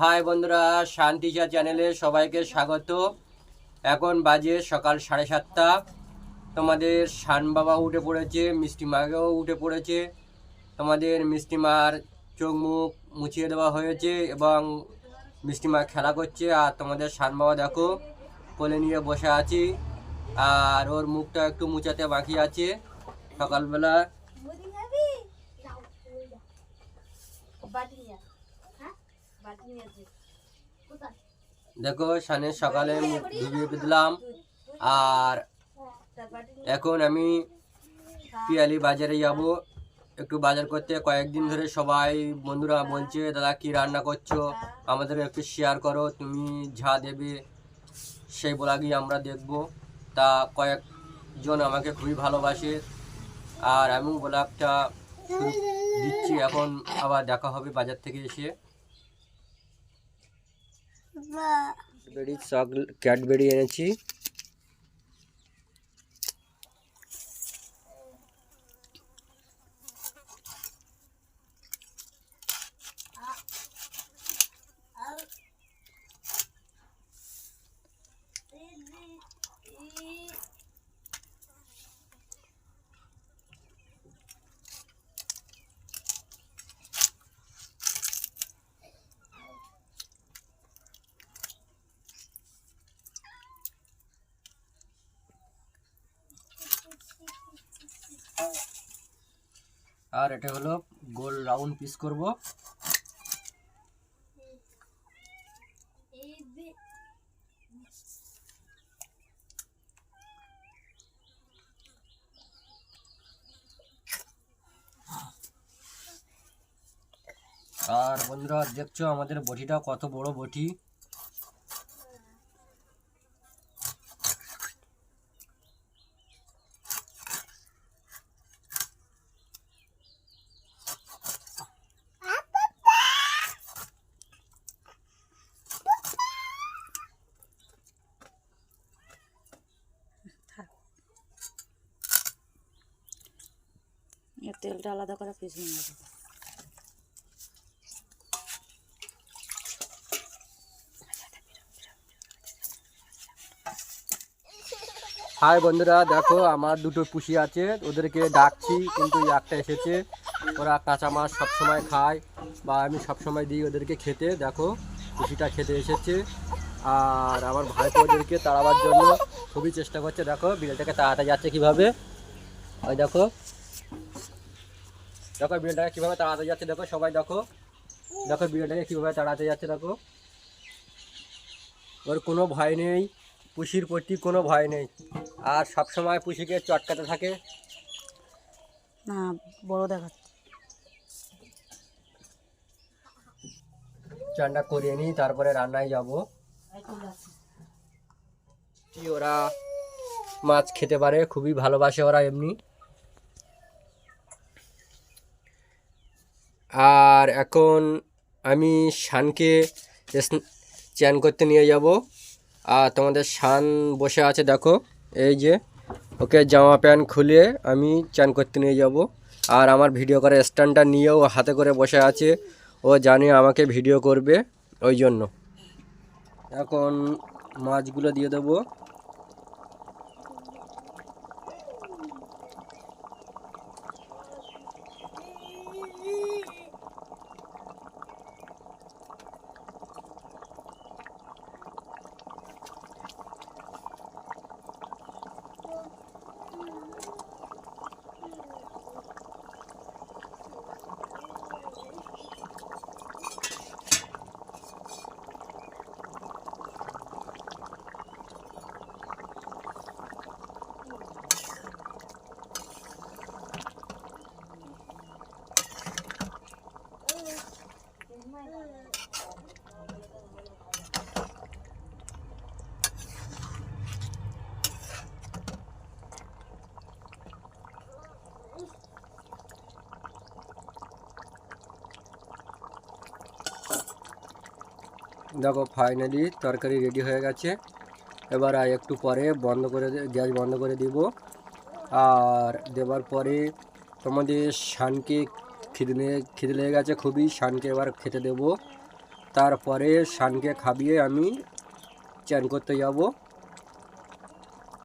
High বন্ধুরা শান্তিচা চ্যানেলে সবাইকে স্বাগত। এখন বাজে সকাল সাড়ে সাতটা। তোমাদের শান বাবা উঠে পড়েছে, মিষ্টি মাকেও উঠে পড়েছে। তোমাদের মিষ্টি মার চোখ মুখ মুছিয়ে দেওয়া হয়েছে এবং মিষ্টি মা খেলা করছে। আর তোমাদের শান বাবা দেখো, কোলে নিয়ে বসে আছি। আর ওর মুখটা একটু মুছাতে বাকি আছে। সকালবেলা দেখো শানের সকালে ধুবিয়ে দিলাম, আর এখন আমি পিয়ালি বাজারে যাব। একটু বাজার করতে। কয়েকদিন ধরে সবাই বন্ধুরা বলছে, দাদা, কি রান্না করছ? আমাদের একটু শেয়ার করো। তুমি যা দেবে, সেই ব্লগই আমরা দেখব। তা কয়েকজন আমাকে খুবই ভালোবাসে, আর আমি ব্লগটা দিচ্ছি। এখন আবার দেখা হবে বাজার থেকে এসে। ক্যাডবেরি চকলেট ক্যাডবেরি এনেছি। আর এটা হলো গোল রাউন্ড পিস করব। আর বন্ধুরা, দেখছ আমাদের বটিটা কত বড় বটি? তেলটা আলাদা করে পিস নিয়ে হাই বন্ধুরা, দেখো আমার দুটো পুষি আছে, ওদেরকে ডাকছি, কিন্তু একটা এসেছে। ওরা কাঁচা মাছ সবসময় খায় বা আমি সবসময় দিই ওদেরকে খেতে। দেখো, পুষিটা খেতে এসেছে। আর আমার ভাইপো ওদেরকে তাড়াবার জন্য খুবই চেষ্টা করছে। দেখো, বিড়ালটাকে তাড়াতে যাচ্ছে কীভাবে? ওই দেখো দেখো বিড়ালটাকে কীভাবে তাড়াতে যাচ্ছে দেখো সবাই দেখো। দেখো বিড়ালটাকে কীভাবে তাড়াতে যাচ্ছে দেখো। ওর কোনো ভয় নেই পুষির প্রতি কোনো ভয় নেই। আর সব সময় পুষিকে চটকাতে থাকে। না বড় দেখাচ্ছে। চানটা করিয়ে নিই তারপরে রান্নায় যাব। ওরা মাছ খেতে পারে খুবই ভালোবাসে ওরা এমনি। আর এখন আমি শানকে চান করতে নিয়ে যাব। আর তোমাদের শান বসে আছে, দেখো। এই যে, ওকে জামা প্যান্ট খুলে আমি চান করতে নিয়ে যাব। আর আমার ভিডিও করার স্ট্যান্ডটা নিয়েও হাতে করে বসে আছে। ও জানে আমাকে ভিডিও করবে, ওই জন্য। এখন মাছগুলো দিয়ে দেবো। দেখো ফাইনালি তরকারি রেডি হয়ে গেছে। এবার একটু পরে বন্ধ করে গ্যাস বন্ধ করে দিব। আর দেওয়ার পরে তোমাদের শানকে খিদে খিদে লেগে গেছে খুবই, শানকে এবার খেতে দেব। তারপরে শানকে খাবিয়ে আমি চ্যান করতে যাব।